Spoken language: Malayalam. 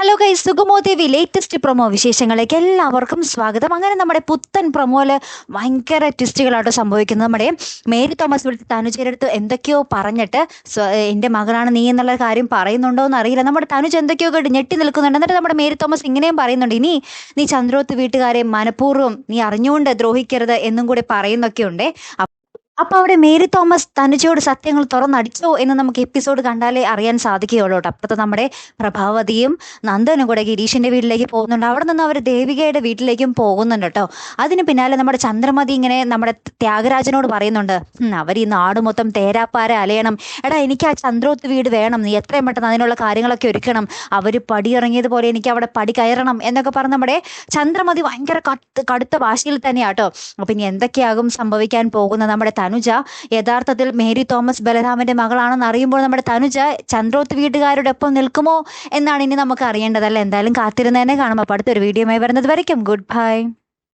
Hello guy Sugamo Devi latest promo വിശേഷങ്ങളിലേക്ക് എല്ലാവർക്കും സ്വാഗതം. അങ്ങനെ നമ്മുടെ പുത്തൻ പ്രൊമോയിൽ ഭയങ്കര ട്വിസ്റ്റുകളായിട്ട് സംഭവിക്കുന്നത് നമ്മുടെ മേരി തോമസ് വിളിച്ച് തനുജയുടെ അടുത്ത് എന്തൊക്കെയോ പറഞ്ഞിട്ട് എന്റെ മകളാണ് നീ എന്നുള്ള കാര്യം പറയുന്നുണ്ടോ എന്ന് അറിയില്ല നമ്മുടെ തനുജ് എന്തൊക്കെയോ കേട്ട് ഞെട്ടി നിൽക്കുന്നുണ്ട്. എന്നിട്ട് നമ്മുടെ മേരി തോമസ് ഇങ്ങനെയും പറയുന്നുണ്ട്. ഇനി നീ ചന്ദ്രോത്ത് വീട്ടുകാരെ മനഃപൂർവം നീ അറിഞ്ഞുകൊണ്ട് ദ്രോഹിക്കരുത് എന്നും കൂടി പറയുന്നൊക്കെ ഉണ്ട് അപ്പോൾ അവിടെ മേരി തോമസ് തനുജയോട് സത്യങ്ങൾ തുറന്നടിച്ചോ എന്ന് നമുക്ക് എപ്പിസോഡ് കണ്ടാലേ അറിയാൻ സാധിക്കുകയുള്ളൂ അപ്പുറത്ത് നമ്മുടെ പ്രഭാവതിയും നന്ദനും കൂടെ ഗിരീഷിന്റെ വീട്ടിലേക്ക് പോകുന്നുണ്ട്. അവിടെ നിന്ന് അവർ ദേവികയുടെ വീട്ടിലേക്കും പോകുന്നുണ്ട് കേട്ടോ. അതിന് പിന്നാലെ നമ്മുടെ ചന്ദ്രമതി ഇങ്ങനെ നമ്മുടെ ത്യാഗരാജനോട് പറയുന്നുണ്ട് "ഉം, അവർ ഈ നാട് മൊത്തം തേരാപ്പാര അലയണം. എടാ എനിക്ക് ആ ചന്ദ്രോത്ത് വീട് വേണം. നീ എത്രയും പെട്ടെന്ന് അതിനുള്ള കാര്യങ്ങളൊക്കെ ഒരുക്കണം. അവർ പടിയിറങ്ങിയതുപോലെ എനിക്ക് അവിടെ പടി കയറണം എന്നൊക്കെ പറഞ്ഞ് നമ്മുടെ ചന്ദ്രമതി ഭയങ്കര കടുത്ത ഭാഷയിൽ തന്നെയാട്ടോ അപ്പം ഇനി എന്തൊക്കെയാകും സംഭവിക്കാൻ പോകുന്ന നമ്മുടെ തനുജ. യഥാർത്ഥത്തിൽ മേരി തോമസ് ബലരാമന്റെ മകളാണെന്ന് അറിയുമ്പോൾ നമ്മുടെ തനുജ ചന്ദ്രോത്ത് വീട്ടുകാരുടെ ഒപ്പം നിൽക്കുമോ എന്നാണ് ഇനി നമുക്ക് അറിയേണ്ടതല്ല എന്തായാലും കാത്തിരുന്ന് തന്നെ കാണുമ്പോൾ അടുത്തൊരു വീഡിയോയുമായി വരുന്നത് വരയ്ക്കും. Good bye